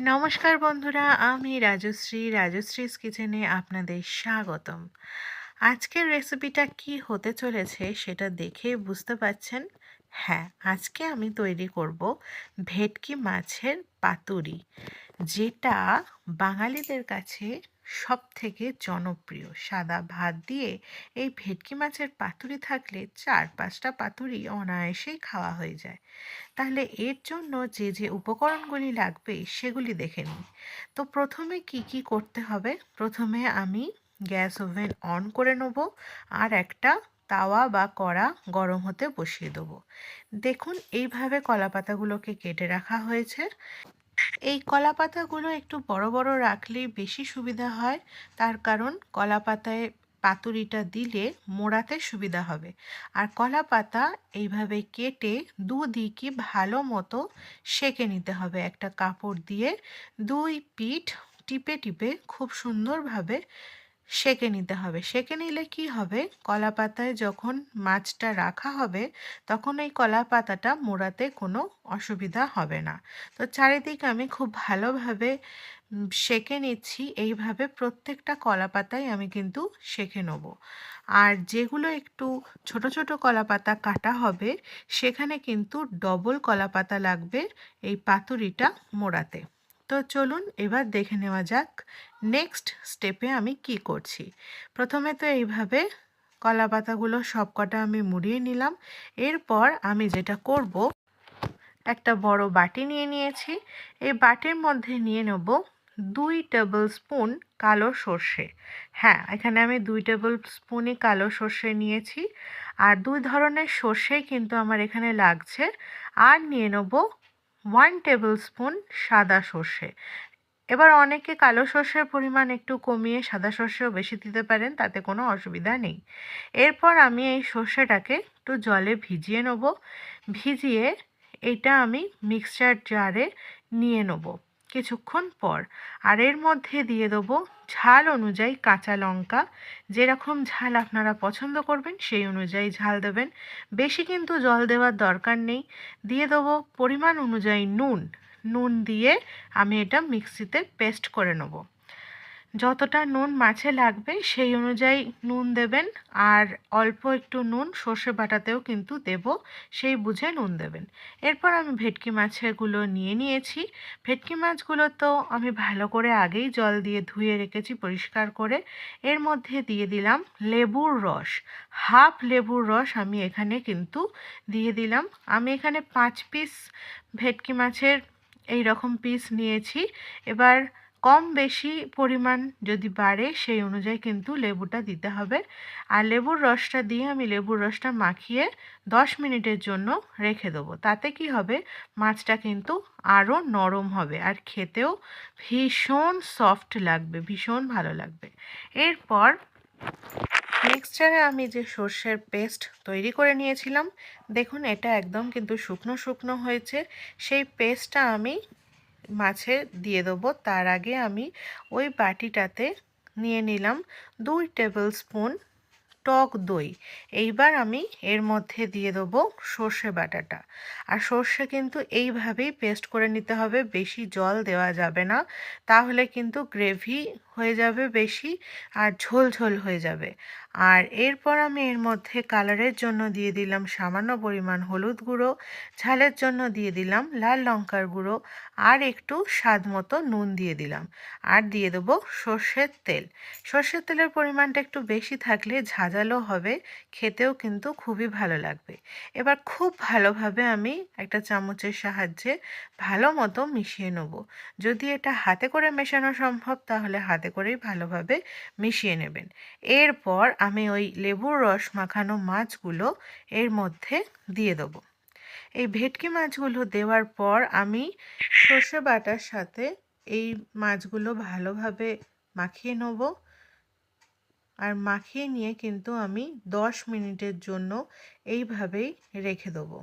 নমস্কার বন্ধুরা, আমি রাজশ্রী, রাজশ্রীস কিচেনে আপনাদের স্বাগতম। আজকের রেসিপিটা কি হতে চলেছে সেটা দেখে বুঝতে পাচ্ছেন হ্যাঁ আজকে আমি তৈরি করব ভেটকি মাছের পাতুরি, যেটা বাঙালিদের কাছে সব থেকে জনপ্রিয়। সাদা ভাত দিয়ে এই ভেটকি মাছের পাতুরি থাকলে চার পাঁচটা পাতুরি অনায়াসেই খাওয়া হয়ে যায়। তাহলে এর জন্য যে যে উপকরণগুলি লাগবে সেগুলি দেখে নিই। তো প্রথমে কি কি করতে হবে? প্রথমে আমি গ্যাস ওভেন অন করে নেব আর একটা তাওয়া বা কড়া গরম হতে বসিয়ে দেবো। দেখুন এইভাবে কলা পাতাগুলোকে কেটে রাখা হয়েছে। এই কলা পাতাগুলো একটু বড় বড় রাখলেই বেশি সুবিধা হয়। তার কারণ কলা পাতায় পাতুরিটা দিলে মোড়াতে সুবিধা হবে। আর কলা পাতা এইভাবে কেটে দুদিকে ভালো মতো সেকে নিতে হবে। একটা কাপড় দিয়ে দুই পিঠ টিপে টিপে খুব সুন্দরভাবে সেকে নিতে হবে। সেঁকে নিলে কি হবে? কলা পাতায় যখন মাছটা রাখা হবে, তখন এই কলা পাতাটা মোড়াতে কোনো অসুবিধা হবে না। তো চারিদিকে আমি খুব ভালোভাবে সেঁকে নিচ্ছি। এইভাবে প্রত্যেকটা কলা পাতায় আমি কিন্তু সেঁকে নেব। আর যেগুলো একটু ছোট ছোট কলা পাতা কাটা হবে, সেখানে কিন্তু ডবল কলা পাতা লাগবে এই পাতুরিটা মোড়াতে। তো চলুন এবার দেখে নেওয়া যাক নেক্সট স্টেপে আমি কি করছি। প্রথমে তো এইভাবে কলা পাতাগুলো সব কটা আমি মুড়িয়ে নিলাম। এরপর আমি যেটা করব, একটা বড় বাটি নিয়ে নিয়েছি। এই বাটির মধ্যে নিয়ে নেব দুই টেবিল স্পুন কালো সর্ষে। হ্যাঁ এখানে আমি দুই টেবিল স্পুনই কালো সর্ষে নিয়েছি। আর দুই ধরনের সর্ষেই কিন্তু আমার এখানে লাগছে। আর নিয়ে নেব ওয়ান টেবিল স্পুন সাদা সর্ষে। এবার অনেকে কালো সর্ষের পরিমাণ একটু কমিয়ে সাদা সর্ষেও বেশি দিতে পারেন, তাতে কোনো অসুবিধা নেই। এরপর আমি এই সর্ষেটাকে একটু জলে ভিজিয়ে নেব। ভিজিয়ে এটা আমি মিক্সচার জারে নিয়ে নেব। কিছুক্ষণ পর, আর এর মধ্যে দিয়ে দেবো ঝাল অনুযায়ী কাঁচা লঙ্কা। যেরকম ঝাল আপনারা পছন্দ করবেন, সেই অনুযায়ী ঝাল দেবেন। বেশি কিন্তু জল দেওয়ার দরকার নেই। দিয়ে দেবো পরিমাণ অনুযায়ী নুন। নুন দিয়ে আমি এটা মিক্সিতে পেস্ট করে নেব। যতটা নুন মাছে লাগবে সেই অনুযায়ী নুন দেবেন আর অল্প একটু নুন সর্ষে বাটাতেও কিন্তু দেব, সেই বুঝে নুন দেবেন। এরপর আমি ভেটকি মাছেরগুলো নিয়ে নিয়েছি। ভেটকি মাছগুলো তো আমি ভালো করে আগেই জল দিয়ে ধুয়ে রেখেছি পরিষ্কার করে। এর মধ্যে দিয়ে দিলাম লেবুর রস। হাফ লেবুর রস আমি এখানে কিন্তু দিয়ে দিলাম। আমি এখানে পাঁচ পিস ভেটকি মাছের এই রকম পিস নিয়েছি। এবার কম বেশি পরিমাণ যদি বাড়ে, সেই অনুযায়ী কিন্তু লেবুটা দিতে হবে। আর লেবুর রসটা দিয়ে আমি লেবুর রসটা মাখিয়ে দশ মিনিটের জন্য রেখে দেবো। তাতে কি হবে? মাছটা কিন্তু আরও নরম হবে আর খেতেও ভীষণ সফট লাগবে, ভীষণ ভালো লাগবে। এরপর মিক্সচারে আমি যে সর্ষের পেস্ট তৈরি করে নিয়েছিলাম, দেখুন এটা একদম কিন্তু শুকনো শুকনো হয়েছে। সেই পেস্টটা আমি মাছে দিয়ে দেবো। তার আগে আমি ওই বাটিটাতে নিয়ে নিলাম দুই টেবিল স্পুন টক দই। এইবার আমি এর মধ্যে দিয়ে দেবো সর্ষে বাটাটা। আর সর্ষে কিন্তু এইভাবেই পেস্ট করে নিতে হবে, বেশি জল দেওয়া যাবে না। তাহলে কিন্তু গ্রেভি হয়ে যাবে বেশি আর ঝোল ঝোল হয়ে যাবে। আর এরপর আমি এর মধ্যে কালারের জন্য দিয়ে দিলাম সামান্য পরিমাণ হলুদ গুঁড়ো, ঝালের জন্য দিয়ে দিলাম লাল লঙ্কার গুঁড়ো আর একটু স্বাদ মতো নুন দিয়ে দিলাম। আর দিয়ে দেবো সর্ষের তেল। সর্ষের তেলের পরিমাণটা একটু বেশি থাকলে ঝাঁঝালো হবে, খেতেও কিন্তু খুবই ভালো লাগবে। এবার খুব ভালোভাবে আমি একটা চামচের সাহায্যে ভালো মতো মিশিয়ে নেব। যদি এটা হাতে করে মেশানো সম্ভব, তাহলে হাতে করেই ভালোভাবে মিশিয়ে নেবেন। এরপর আমি ওই লেবুর রস মাখানো মাছগুলো এর মধ্যে দিয়ে দেবো। এই ভেটকি মাছগুলো দেওয়ার পর আমি সর্ষে বাটার সাথে এই মাছগুলো ভালোভাবে মাখিয়ে নেব। আর মাখিয়ে নিয়ে কিন্তু আমি দশ মিনিটের জন্য এইভাবেই রেখে দেবো।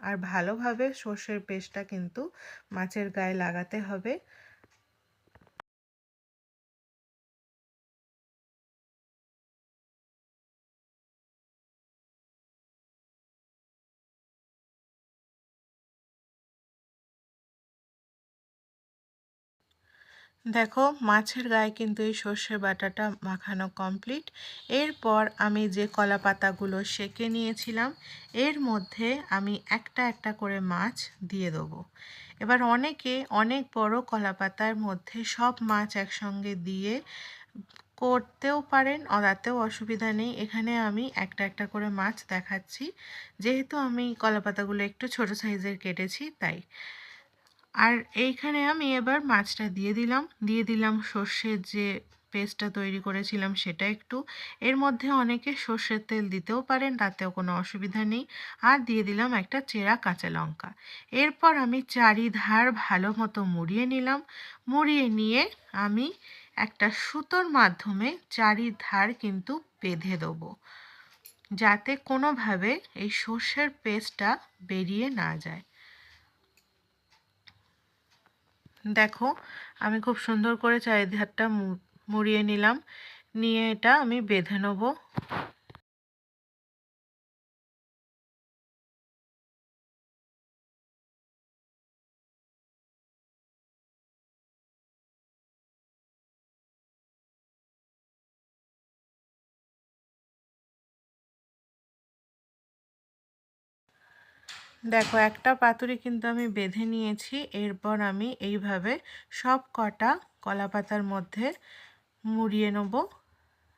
আর ভালোভাবে সর্ষের পেস্টটা কিন্তু মাছের গায়ে লাগাতে হবে। দেখো, মাছের গায়ে কিন্তু এই সর্ষে বাটাটা মাখানো কমপ্লিট এরপর আমি যে কলা পাতাগুলো সেকে নিয়েছিলাম, এর মধ্যে আমি একটা একটা করে মাছ দিয়ে দেবো। এবার অনেকে অনেক বড় কলা পাতার মধ্যে সব মাছ একসঙ্গে দিয়ে করতেও পারেন তাতেও অসুবিধা নেই। এখানে আমি একটা একটা করে মাছ দেখাচ্ছি। যেহেতু আমি কলা পাতাগুলো একটু ছোট সাইজের কেটেছি, তাই। আর এইখানে আমি এবার মাছটা দিয়ে দিলাম। দিয়ে দিলাম সর্ষের যে পেস্টটা তৈরি করেছিলাম সেটা একটু। এর মধ্যে অনেকে সর্ষের তেল দিতেও পারেন, তাতেও কোনো অসুবিধা নেই। আর দিয়ে দিলাম একটা চেরা কাঁচা লঙ্কা। এরপর আমি চারিধার ভালো মতো মুড়িয়ে নিলাম। মুড়িয়ে নিয়ে আমি একটা সুতোর মাধ্যমে চারিধার কিন্তু বেঁধে দেবো। যাতে কোনোভাবে এই সর্ষের পেস্টটা বেরিয়ে না যায়। দেখো আমি খুব সুন্দর করে চারিধারটা মুড়িয়ে নিলাম। নিয়ে এটা আমি বেঁধে নেব। দেখো, একটা পাতুরি কিন্তু আমি বেঁধে নিয়েছি। এরপর আমি এইভাবে সব কটা কলা পাতার মধ্যে মুড়িয়ে নেব।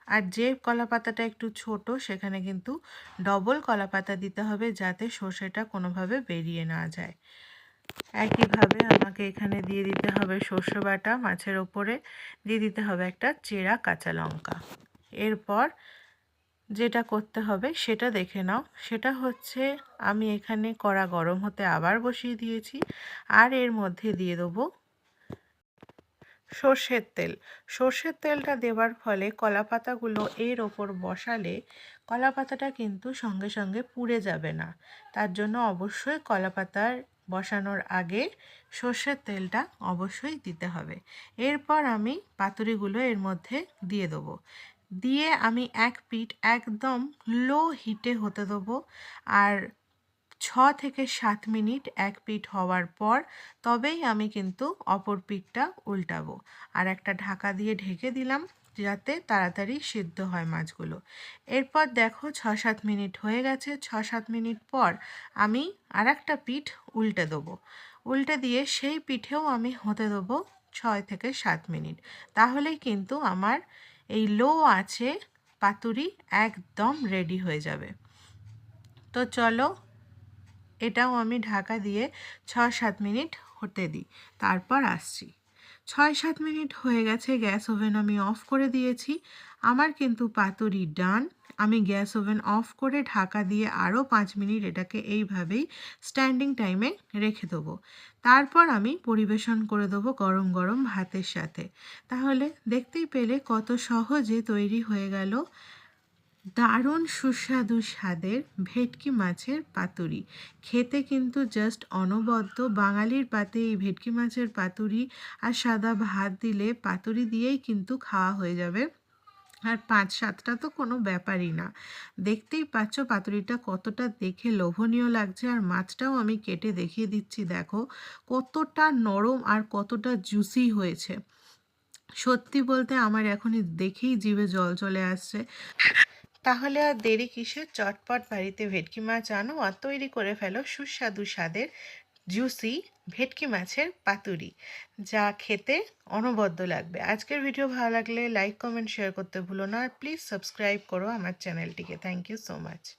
আর যে কলা পাতাটা একটু ছোট, সেখানে কিন্তু ডবল কলা পাতা দিতে হবে যাতে সর্ষেটা কোনোভাবে বেরিয়ে না যায়। একইভাবে আমাকে এখানে দিয়ে দিতে হবে সর্ষে বাটা, মাছের ওপরে দিয়ে দিতে হবে একটা চেরা কাঁচা লঙ্কা। এরপর যেটা করতে হবে সেটা দেখে নাও। সেটা হচ্ছে আমি এখানে কড়া গরম হতে আবার বসিয়ে দিয়েছি আর এর মধ্যে দিয়ে দেবো সর্ষের তেল। সর্ষের তেলটা দেওয়ার ফলে কলা পাতাগুলো এর ওপর বসালে কলা পাতাটা কিন্তু সঙ্গে সঙ্গে পুড়ে যাবে না। তার জন্য অবশ্যই কলা পাতার বসানোর আগে সর্ষের তেলটা অবশ্যই দিতে হবে। এরপর আমি পাতুরিগুলো এর মধ্যে দিয়ে দেবো। দিয়ে আমি এক পিঠ একদম লো হিটে হতে দেবো। আর ছ থেকে সাত মিনিট এক পিঠ হওয়ার পর তবেই আমি কিন্তু অপর পিঠটা উল্টাবো। আর একটা ঢাকা দিয়ে ঢেকে দিলাম যাতে তাড়াতাড়ি সিদ্ধ হয় মাছগুলো। এরপর দেখো ছ সাত মিনিট হয়ে গেছে। ছ সাত মিনিট পর আমি আর একটা পিঠ উল্টে দেবো। উল্টে দিয়ে সেই পিঠেও আমি হতে দেবো ছয় থেকে সাত মিনিট। তাহলেই কিন্তু আমার এই লো আছে, পাতুরি একদম রেডি হয়ে যাবে। তো চলো, এটাও আমি ঢাকা দিয়ে ছ সাত মিনিট হতে দিই, তারপর আসছি। ছয় সাত মিনিট হয়ে গেছে, গ্যাস ওভেন আমি অফ করে দিয়েছি। আমার কিন্তু পাতুরি ডান। আমি গ্যাস ওভেন অফ করে ঢাকা দিয়ে আরও পাঁচ মিনিট এটাকে এইভাবেই স্ট্যান্ডিং টাইমে রেখে দেবো। তারপর আমি পরিবেশন করে দেবো গরম গরম ভাতের সাথে। তাহলে দেখতেই পেলে কত সহজে তৈরি হয়ে গেল দারুণ সুস্বাদু স্বাদের ভেটকি মাছের পাতুরি। খেতে কিন্তু জাস্ট অনবদ্য। বাঙালির পাতে এই ভেটকি মাছের পাতুরি আর সাদা ভাত দিলে পাতুরি দিয়েই কিন্তু খাওয়া হয়ে যাবে। আর পাঁচ সাতটা তো কোনো ব্যাপারই না। দেখতেই পাচ্ছ পাতুরিটা কতটা দেখে লোভনীয় লাগছে। আর মাছটাও আমি কেটে দেখিয়ে দিচ্ছি, দেখো। কতটা নরম আর কতটা জুসি হয়েছে। সত্যি বলতে আমার এখনই দেখেই জিভে জল চলে আসছে। তাহলে আর দেরি কিসের? চটপট বাড়িতে ভেটকি মাছ আনো আর তৈরি করে ফেলো সুস্বাদু স্বাদের জুসি ভেটকি মাছের পাতুরি, যা খেতে অনবদ্য লাগবে। আজকের ভিডিও ভালো লাগলে লাইক কমেন্ট শেয়ার করতে ভুলো না। আর প্লিজ সাবস্ক্রাইব করো আমার চ্যানেলটিকে থ্যাংক ইউ সো মাচ